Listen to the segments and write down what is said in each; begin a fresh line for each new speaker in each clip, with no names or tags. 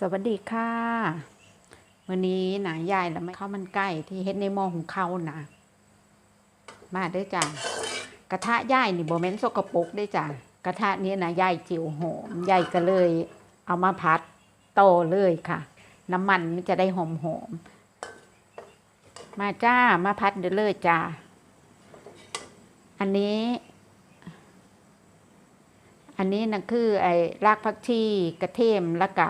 สวัสดีค่ะวันนี้หนังยายแล้วไม่ข้าวมันไก่ที่เฮ็ดในหม้อของเขานะมาด้อจ้ะกระทะยายนี่บ่แม่นสกปรกเด้จ้ะกระทะนี้นะยายจิ๋วหอมยายก็เลยเอามาพัดโตเลยค่ะ น้ำมันมันจะได้หอมหอมมาจ้ามาพัดเด้อเลยจ้าอันนี้ อันนี้นะคือไอ้รากผักชีกระเทียมแล้วก็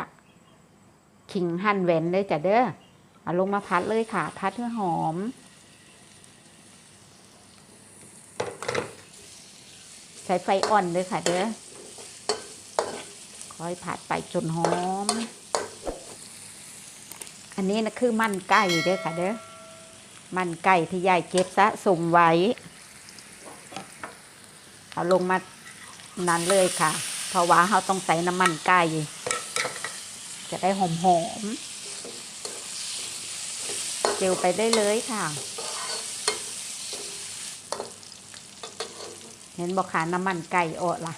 ขิงหั่นแหวนเลยจ้ะเด้อเอาลงมาพัดเลยค่ะ พัดเพื่อหอม ใช้ไฟอ่อนเลยค่ะเด้อคอยผัดไปจนหอม อันนี้นะคือมันไก่เด้อค่ะเด้อ มันไก่ที่ยายเก็บสะสมไว้ เอาลงมานั้นเลยค่ะ เพราะว่าเราต้องใส่น้ำมันไก่ จะได้หอมหอมๆเจียวไปได้เลยค่ะเห็นบอกขาน้ำมันไก่อดล่ะ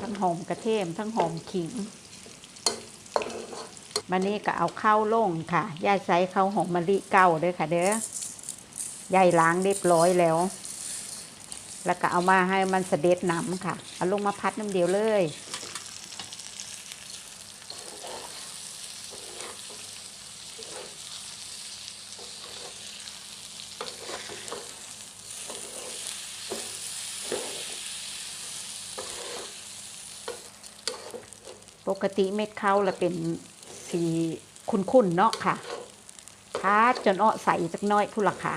ทั้งหอมกระเทียมทั้งหอมขิงมันนี้ก็เอาข้าวล่งค่ะ ยายใส่ข้าวหอมมะลิเก้าด้วยค่ะ เด้อยายล้างเรียบร้อยแล้ว แล้วก็เอามาให้มันเสด็จน้ำค่ะ เอาลงมาพัดน้ำเดียวเลย ปกติเม็ดข้าวละเป็นสีขุ่นๆเนาะค่ะพัดจนอ้อใสจักน้อยผู้ละค่ะ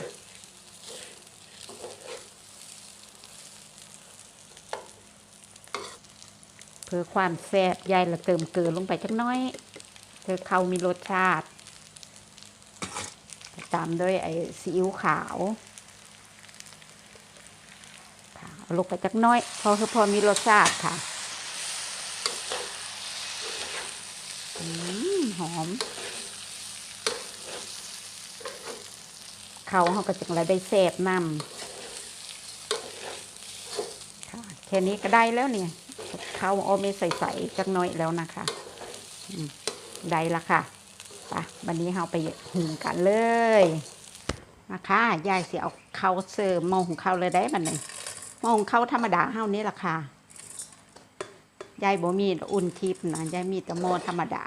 เพื่อความแซ่บยายละเติมเกลือลงไปจักน้อย เพื่อเขามีรสชาติ ตามด้วยไอ้ซีอิ๊วขาวค่ะลงไปจักน้อยพอคือพอมีรสชาติค่ะอืมหอม เขาเขาก็จังไรได้แซ่บนำค่ะแค่นี้ก็ได้แล้วเนี่ยข้าวโอเมใสๆจักหน้อยแล้วนะคะได้ละค่ะไปวันนี้เราไปหุงกันเลยนะคะยายเสิเอาข้าวเสิร์ฟมอหุงข้าวเลยได้บันนี้หมอหุงข้าวธรรมดาเฮานี่ละค่ะยายบ่มีอุ่นทิพย์นะยายมีแต่หม้อธรรมดา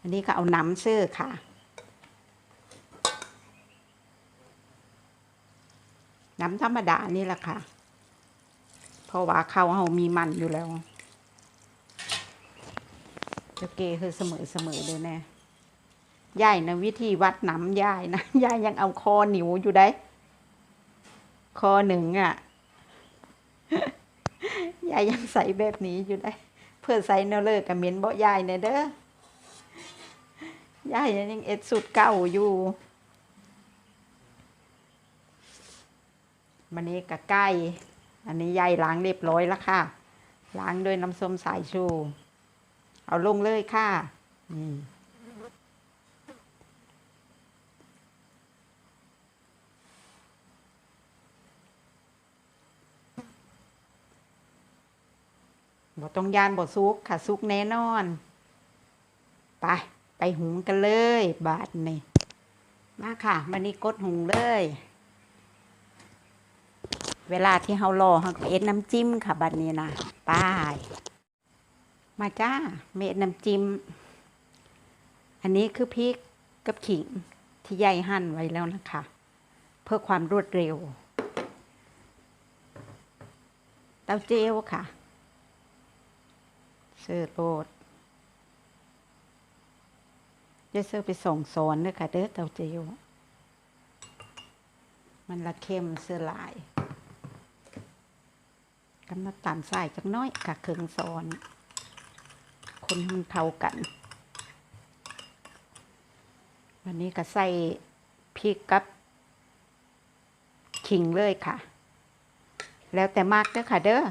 อันนี้ก็เอาน้ำเสื้อค่ะ น้ำธรรมดานี่แหละค่ะ เพราะว่าข้าวเรามีมันอยู่แล้วจะเกคือเสมอเสมอเลยแน่ยายนะวิธีวัดน้ำยายนะยายยังเอาคอหนิวอยู่ได้ คอหนึ่งอะยายยังใส่แบบนี้อยู่ได้ เพื่อใส่เนอเลิกกับเม้นบ่ยายเนี่ยเด้อ ยายยังเอ็ดสุดเก่าอยู่มันนี้กะไก่อันนี้ยายล้างเรียบร้อยแล้วค่ะ ล้างด้วยน้ำส้มสายชู เอาลงเลยค่ะนี่บ่ต้องยานบ่ซุกค่ะซุกแน่นอน ไป ไปหุงกันเลย บาทนี่มาค่ะมันนี้กดหุงเลย เวลาที่เฮารอเฮาก็เอ็ดน้ำจิ้มค่ะบัดนี้นะป้ายมาจ้าเม็ดน้ำจิ้ม อันนี้คือพริกกับขิงที่ยายหั่นไว้แล้วนะคะ เพื่อความรวดเร็ว เต้าเจี้ยวค่ะ เสื้อโรด จะเสื้อไปส่งสอนด้วยค่ะเด้อเตาเจี้ยวมันละเข้มเสื้อลายกำลังตามใส่จักน้อยกะเครื่องซอน คนมันเท่ากัน วันนี้ก็ใส่พริกกับขิงเลยค่ะ แล้วแต่มากเด้อค่ะเด้อ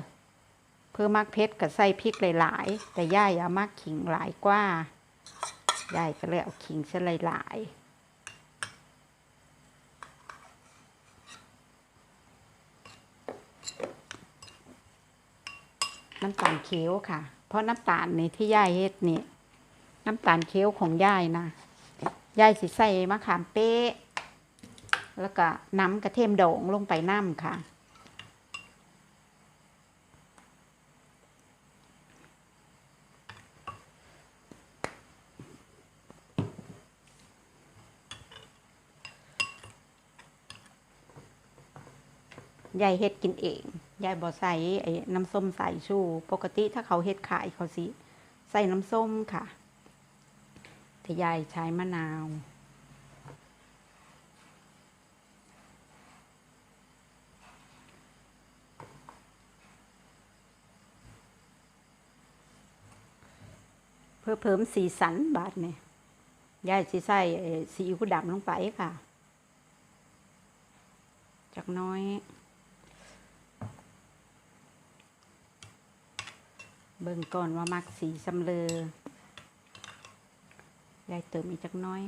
เพื่อมากเพชรก็ใส่พริกหลาย ๆ แต่ย่ายอะมากขิงหลายกว่า ยายก็เลยเอาขิงเฉลยหลายน้ำตาลเคี้ยวค่ะ เพราะน้ำตาลนี่ที่ยายเฮ็ดนี่น้ำตาลเคี้ยวของยายนะยายสิใส่มะขามเป๊ะ แล้วก็น้ำกระเทียมดองลงไปน้ำค่ะ ยายเฮ็ดกินเอง ยายบ่ใส่ไอ้น้ำส้มสายชู ปกติถ้าเขาเฮ็ดขายเขาสิใส่น้ำส้มค่ะ แต่ยายใช้มะนาวเพื่อเพิ่มสีสันบาดเนี่ยยายสิใส่ไอ้ซีอิ๊วดำลงไปค่ะจักน้อย เบิ่งก่อนว่ามักสีสำเลอยายเติมอีกจักน้อย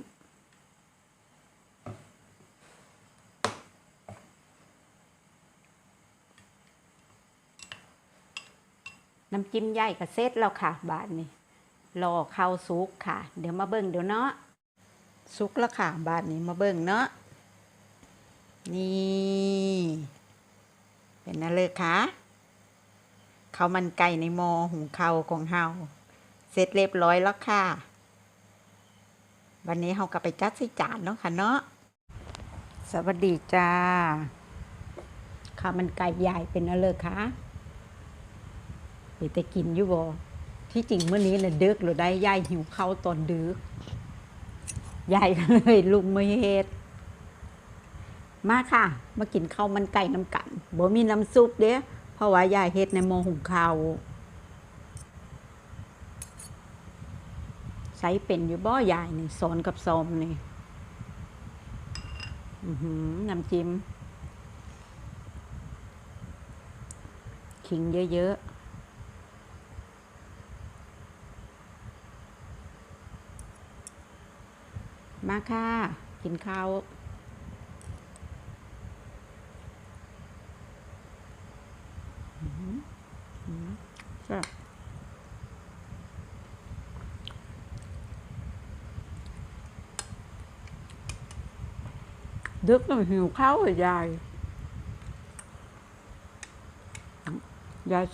น้ำจิ้มย่ายก็เสร็จแล้วค่ะ บาทนี้รอเข้าวสุกค่ะ เดี๋ยวมาเบิ่งเดี๋ยวเนาะสุกแล้วค่ะ บาทนี้มาเบิ่งเนาะนี่ เป็นอะไรคะ ข้าวมันไก่ในหมอหุงข้าวของเฮาเสร็จเรียบร้อยแล้วค่ะ วันนี้เฮาก็ไปจัดใส่จานเนาะค่ะเนาะสวัสดีจ้าข้าวมันไก่ใหญ่เป็นอะไรเลยคะไปแต่กินอยู่บ่ที่จริงเมื่อนี้น่ะดึกหรือได้ยายหิวข้าวตอนดึกยายก็เลยลุกมาเฮ็ดมาค่ะ มากินข้าวมันไก่น้ำกันบ่มีน้ำซุปเด้ เพราะว่ายายเฮ็ดในหม้อหุงข้าวใช้เป็นอยู่บ่ยายนี่สอนกับซอมนี่น้ำจิ้มขิงเยอะๆมาค่ะ กินข้าว ใช่บ ดึกแล้วหิวข้าวเลยยายยาย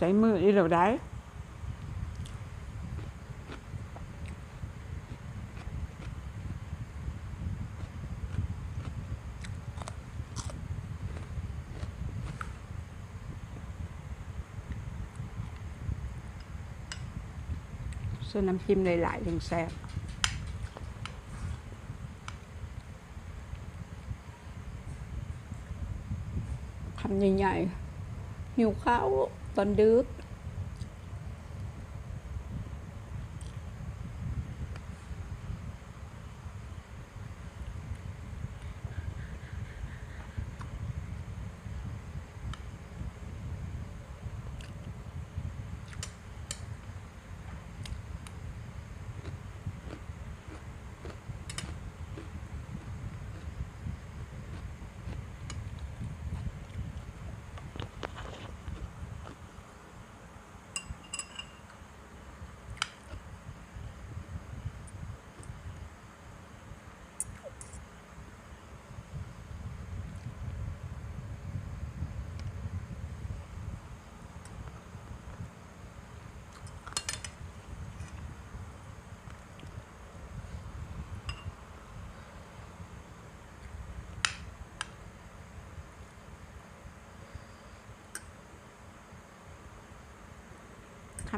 ใส่มืออีแล้วได้ เส้นน้ำจิ้มหลายๆถึงแซ่บคำใหญ่ๆ หิวข้าวตอนดึก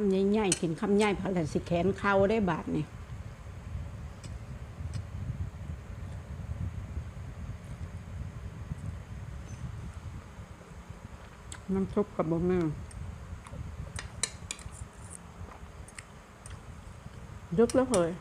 ำใหญ่ๆกินคำใหญ่พราะอะไรสิแขนเข้าได้บาทนี่น้ำซุปกับบะหมี่ดึกแล้วเหย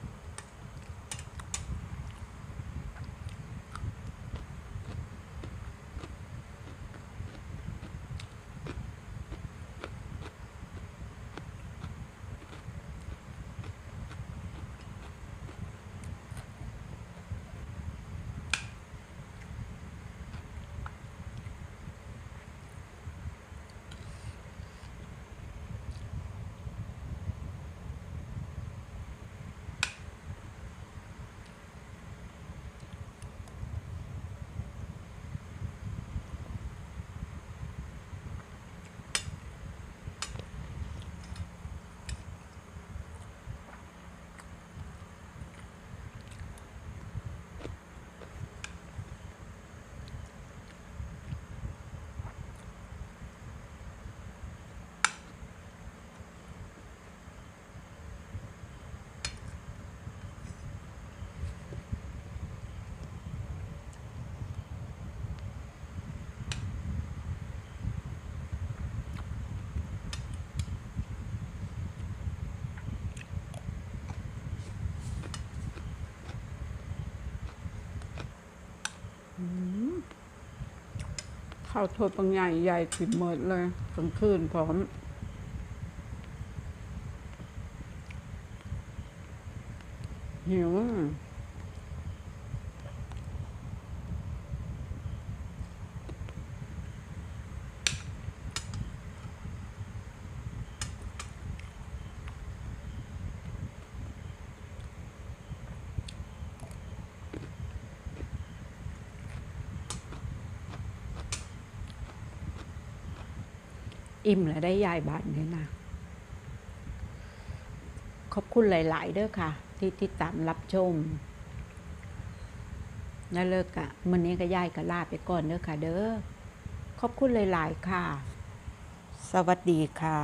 ข้าวโทดบางใหญ่ใหญ่ขึ้นหมดเลยกลางคืนพร้อมหิว
อิ่มและได้ยายบาทเนี่ยนะขอบคุณหลาย ๆเด้อค่ะ ที่ติดตามรับชมน่าเลิกอะมันนี้ก็ยายก็ลาไปก่อนเด้อค่ะ เด้อขอบคุณหลาย ๆ ค่ะ สวัสดีค่ะ